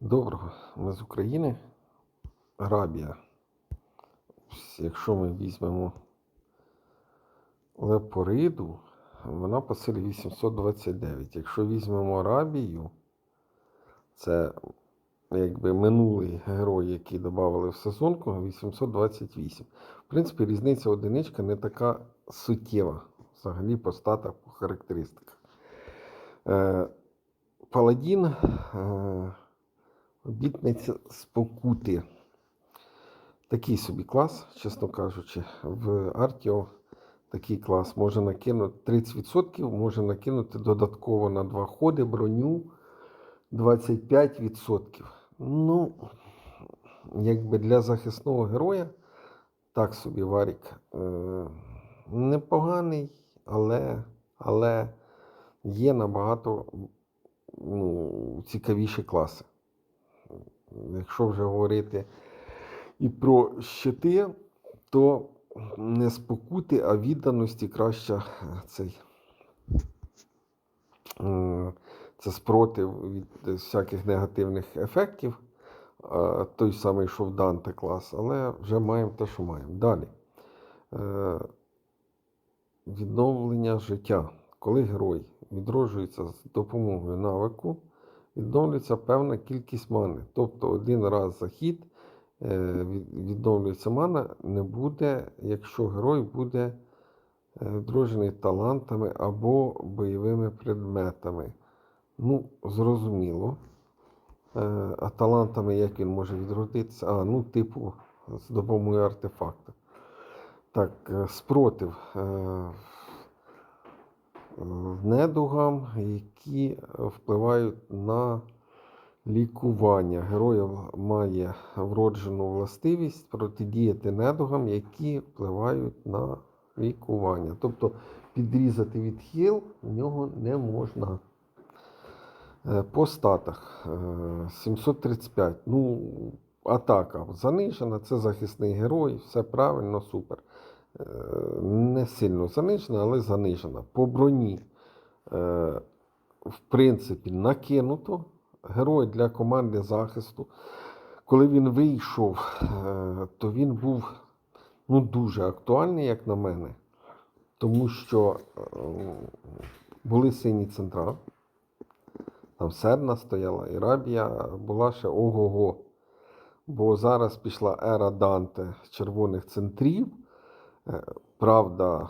Доброго, ми з України. Арабія. Якщо ми візьмемо лепориду, вона по силі 829. Якщо візьмемо Арабію, це якби минулий герой, який додали в сезонку, 828. В принципі, різниця одиничка не така суттєва взагалі по статах, по характеристиках. Е, Паладін. Обітниця спокути. Такий собі клас, чесно кажучи, в Артіо такий клас може накинути 30%, може накинути додатково на два ходи броню 25%. Ну, якби для захисного героя, так собі Варік е, непоганий, але, але є набагато ну, цікавіші класи. Якщо вже говорити і про щити, то не спокути, а відданості краще цей це спротив від всяких негативних ефектів. Той самий, що в Данте клас, але вже маємо те, що маємо. Далі. Е, Відновлення життя. Коли герой відроджується з допомогою навику, відновлюється певна кількість мани. Тобто один раз за хід е, відновлюється мана, не буде, якщо герой буде е, відроджений талантами або бойовими предметами. Ну, зрозуміло. Е, А талантами як він може відродитися? А, ну, типу, з допомогою артефакту. Так, спротив. Е, недугам, які впливають на лікування. Герой має вроджену властивість протидіяти недугам, які впливають на лікування. Тобто підрізати відхил в нього не можна. Е, По статах е, 735. Ну, атака занижена, це захисний герой, все правильно, супер. Не сильно занижена, але занижена. По броні, е, в принципі, накинуто. Герой для команди захисту. Коли він вийшов, е, то він був ну, дуже актуальний, як на мене, тому що е, були сині центра. Там Серна стояла, і Рабія була ще ого-го. Бо зараз пішла ера Данте червоних центрів. Правда,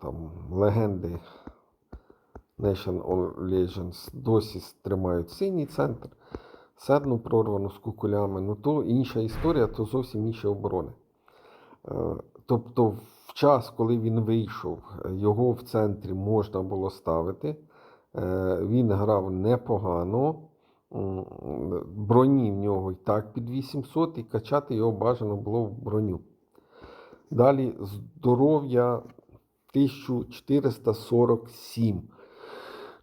там легенди Nation Legends досі тримають синій центр, серну прорвану з кукулями. Ну то інша історія, то зовсім інші оборони. Е, Тобто, в час, коли він вийшов, його в центрі можна було ставити. Е, Він грав непогано. Броні в нього і так під 800, і качати його бажано було в броню. Далі здоров'я 1447.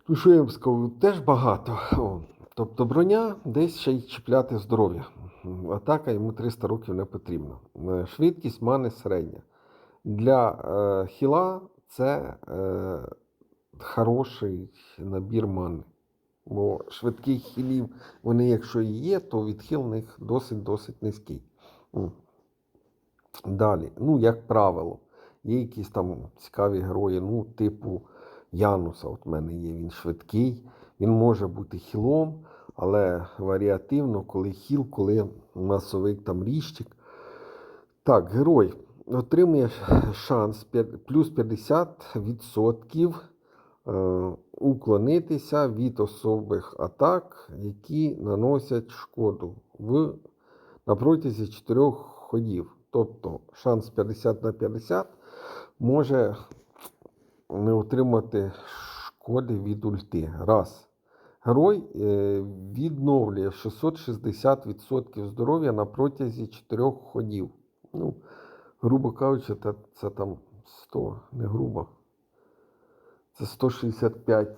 Ну, що я вам скажу, теж багато. Тобто броня десь ще й чіпляти здоров'я. Атака йому 300 років не потрібна. Е, Швидкість мани середня. Для е, хіла це е, хороший набір мани. Бо швидких хілів, вони, якщо і є, то відхил в них досить-досить низький. Далі, ну, як правило, є якісь там цікаві герої, ну, типу Януса. От в мене є він швидкий, він може бути хілом, але варіативно, коли хіл, коли масовик там ріщик. Так, герой отримує шанс плюс 50% е, уклонитися від особих атак, які наносять шкоду в, на протязі 4 ходів. Тобто шанс 50 на 50 може не отримати шкоди від ульти. Раз. Герой е, відновлює 660% здоров'я на протязі 4 ходів. Ну, грубо кажучи, це, це там 100, не грубо. Це 165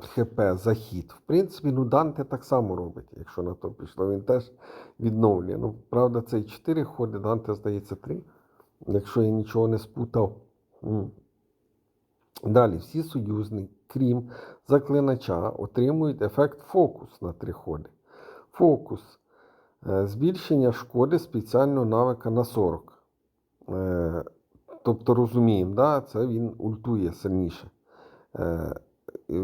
хп за хід. В принципі, ну Данте так само робить, якщо на то пішло. Він теж відновлює. Ну, правда, це 4 ходи, Данте, здається, 3. Якщо я нічого не спутав. Далі, всі союзники, крім заклинача, отримують ефект фокус на три ходи. Фокус. Е, Збільшення шкоди спеціального навика на 40. Е, Тобто розуміємо, да, це він ультує сильніше. Е,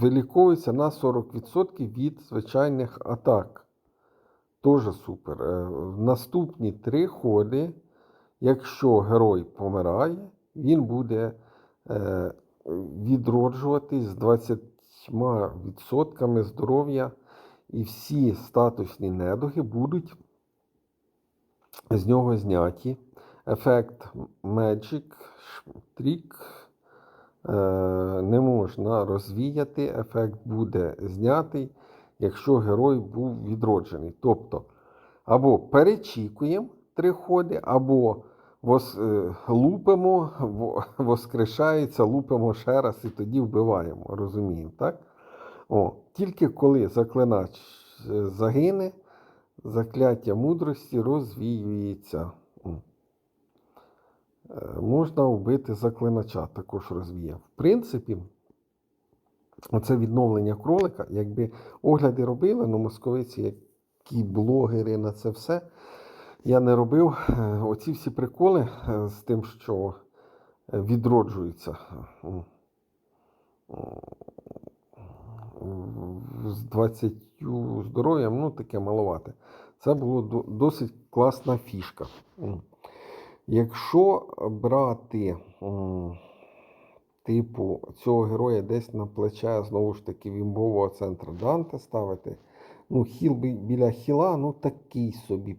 Виліковується на 40% від звичайних атак. Тоже супер. Е, в Наступні три ходи, якщо герой помирає, він буде е, відроджуватись з 20% здоров'я, і всі статусні недуги будуть з нього зняті. Ефект Magic Trick не можна розвіяти, ефект буде знятий, якщо герой був відроджений. Тобто, або перечікуємо три ходи, або вос, е, лупимо, воскрешається, лупимо ще раз і тоді вбиваємо. Розуміємо, так? О, тільки коли заклинач е, загине, закляття мудрості розвіюється. Е, Можна вбити заклинача, також розвіяв. В принципі, оце відновлення кролика, якби огляди робили, ну московиці, які блогери на це все, я не робив. Е, Оці всі приколи е, з тим, що е, відроджуються. м, З 20 здоров'ям, ну таке маловате. Це було досить класна фішка. Якщо брати типу цього героя десь на плече, знову ж таки, вімбового центру Данте ставити, ну, хіл бі- біля хіла, ну такий собі.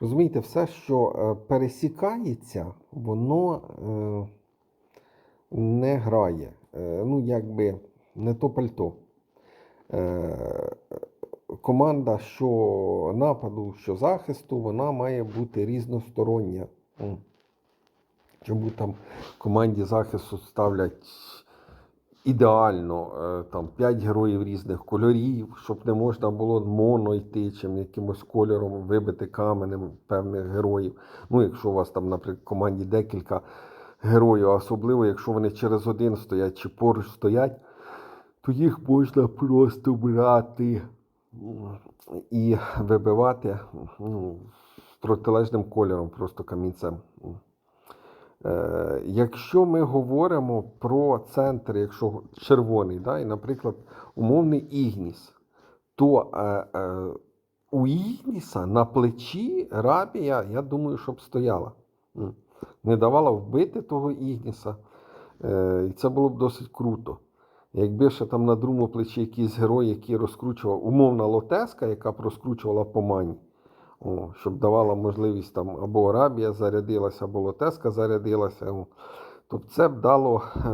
Розумієте, все, що е, пересікається, воно е, не грає. Е, ну, якби не то пальто. Е, команда що нападу, що захисту, вона має бути різностороння. М. Чому там команді захисту ставлять ідеально е, там 5 героїв різних кольорів, щоб не можна було моно йти чим якимось кольором вибити каменем певних героїв. Ну, якщо у вас там, наприклад, в команді декілька героїв, особливо, якщо вони через один стоять чи поруч стоять, то їх можна просто брати і вибивати ну, протилежним кольором, просто камінцем. Е, Якщо ми говоримо про центр, якщо червоний, да, і, наприклад, умовний Ігніс, то е, е, у Ігніса на плечі рабія, я думаю, щоб стояла. Не давала вбити того Ігніса. І це було б досить круто. Якби ще там на другому плечі якийсь герой, який розкручував, умовна лотеска, яка б розкручувала по мані, о, щоб давала можливість там або Арабія зарядилася, або Лотеска зарядилася. О. Тобто це б дало е,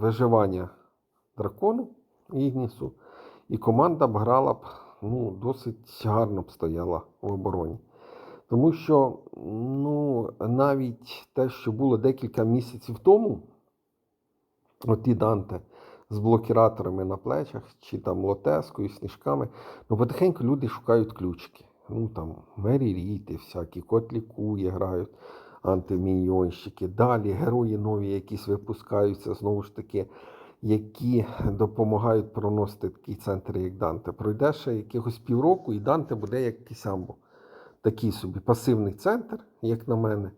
виживання дракону Ігнісу, і команда б грала б ну, досить гарно б стояла в обороні. Тому що ну, навіть те, що було декілька місяців тому, оті Данте з блокіраторами на плечах, чи там лотескою, сніжками, ну потихеньку люди шукають ключики. Ну там Мері Ріти всякі, кот лікує, грають антиміньйонщики. Далі герої нові якісь випускаються, знову ж таки, які допомагають проносити такий центр, як Данте. Пройде ще якихось півроку, і Данте буде як Кісамбо. Такий собі пасивний центр, як на мене,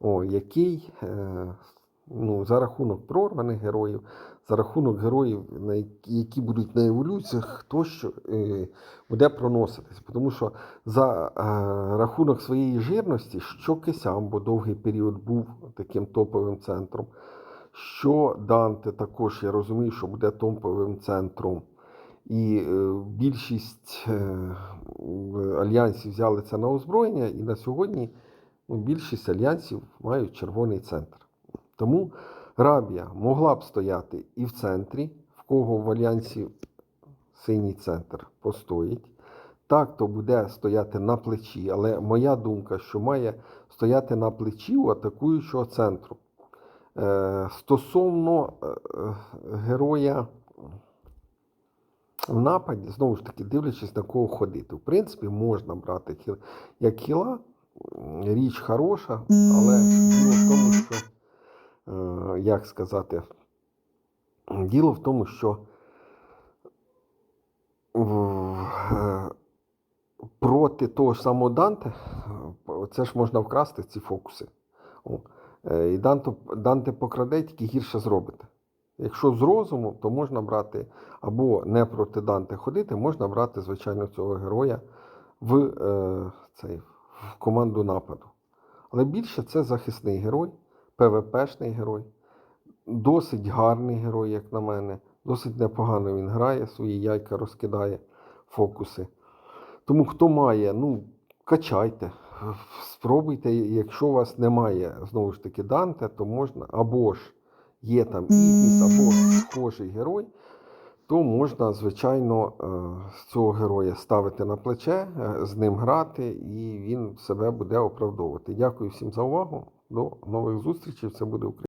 о, який е, ну, за рахунок прорваних героїв, за рахунок героїв, які, будуть на еволюціях, тощо е, буде проноситись. Тому що за е, рахунок своєї жирності, що Кесямбо довгий період був таким топовим центром, що Данте також, я розумію, що буде топовим центром. І е, більшість альянсів взяли це на озброєння, і на сьогодні ну, більшість альянсів мають червоний центр. Тому Рабія могла б стояти і в центрі, в кого в альянсі синій центр постоїть. Так, то буде стояти на плечі, але моя думка, що має стояти на плечі у атакуючого центру. Е, стосовно е, героя в нападі, знову ж таки, дивлячись на кого ходити. В принципі, можна брати як хіла, річ хороша, але діло в тому, що, як сказати, діло в тому, що е, проти того ж самого Данте, це ж можна вкрасти ці фокуси. Е, І Данте, Данте покраде, тільки гірше зробите. Якщо з розуму, то можна брати або не проти Данте ходити, можна брати, звичайно, цього героя в, е, цей, в команду нападу. Але більше це захисний герой, ПВПшний герой, досить гарний герой, як на мене. Досить непогано він грає, свої яйка розкидає, фокуси. Тому хто має, ну, качайте, спробуйте. Якщо у вас немає знову ж таки Данте, то можна, або ж є там Ігніс, або схожий герой, то можна, звичайно, е, з цього героя ставити на плече, е, з ним грати, і він себе буде оправдовувати. Дякую всім за увагу. До нових зустрічей. Це буде Україна.